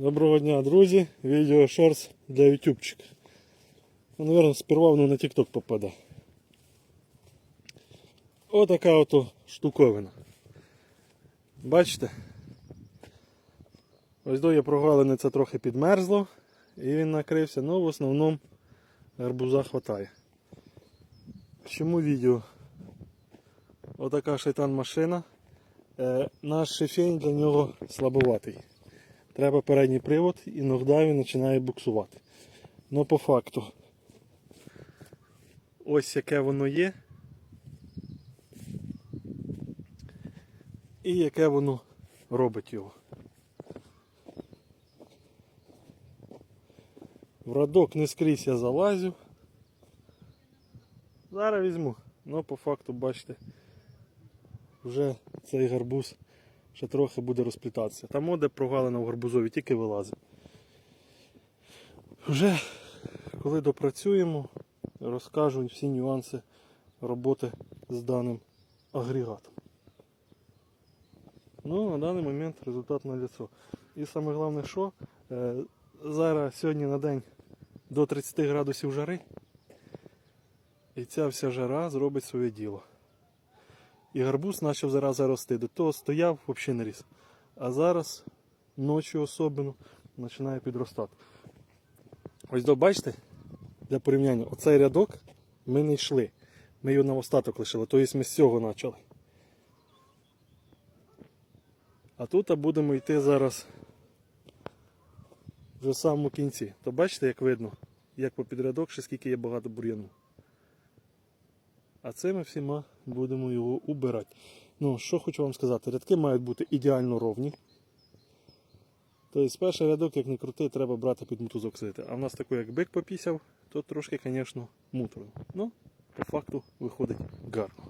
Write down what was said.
Доброго дня, друзі. Відео шорс для ютубчика. Ну, наверное, сперва воно на TikTok попаде. Отака ото штуковина. Бачите? Ось до є прогалини це трохи підмерзло і він накрився, але в основному гарбуза хватає. Чому відео? Отака шайтан машина. Е, наш шифень для нього слабоватий. Треба передній привод іноді він починає буксувати. Ну по факту. Ось яке воно є. І яке воно робить його. В радок не скрізь я залазю. Зараз візьму. Ну по факту бачите, вже цей гарбуз ще трохи буде розплітатися. Там оде прогалина в гарбузові тільки вилазить. Вже коли допрацюємо, розкажу всі нюанси роботи з даним агрегатом. Ну, на даний момент результат на лицо. І саме головне, що е, зараз сьогодні на день до 30 градусів жари. І ця вся жара зробить своє діло. І гарбуз почав зараз рости. До того стояв, взагалі не ріс. А зараз, ночі особливо, починає підростати. Ось до бачите, для порівняння, оцей рядок ми не йшли. Ми його на остаток лишили, тобто ми з цього почали. А тут будемо йти зараз вже в самому кінці. То бачите, як видно, як по підрядок, ще скільки є багато бур'яну. А цими всіма будемо його убирати. Ну, що хочу вам сказати, рядки мають бути ідеально ровні. Тобто перший рядок, як не крутий, треба брати під мотузок сидити. А в нас такий, як бик попісяв, то трошки, звісно, муторно. Ну, по факту виходить гарно.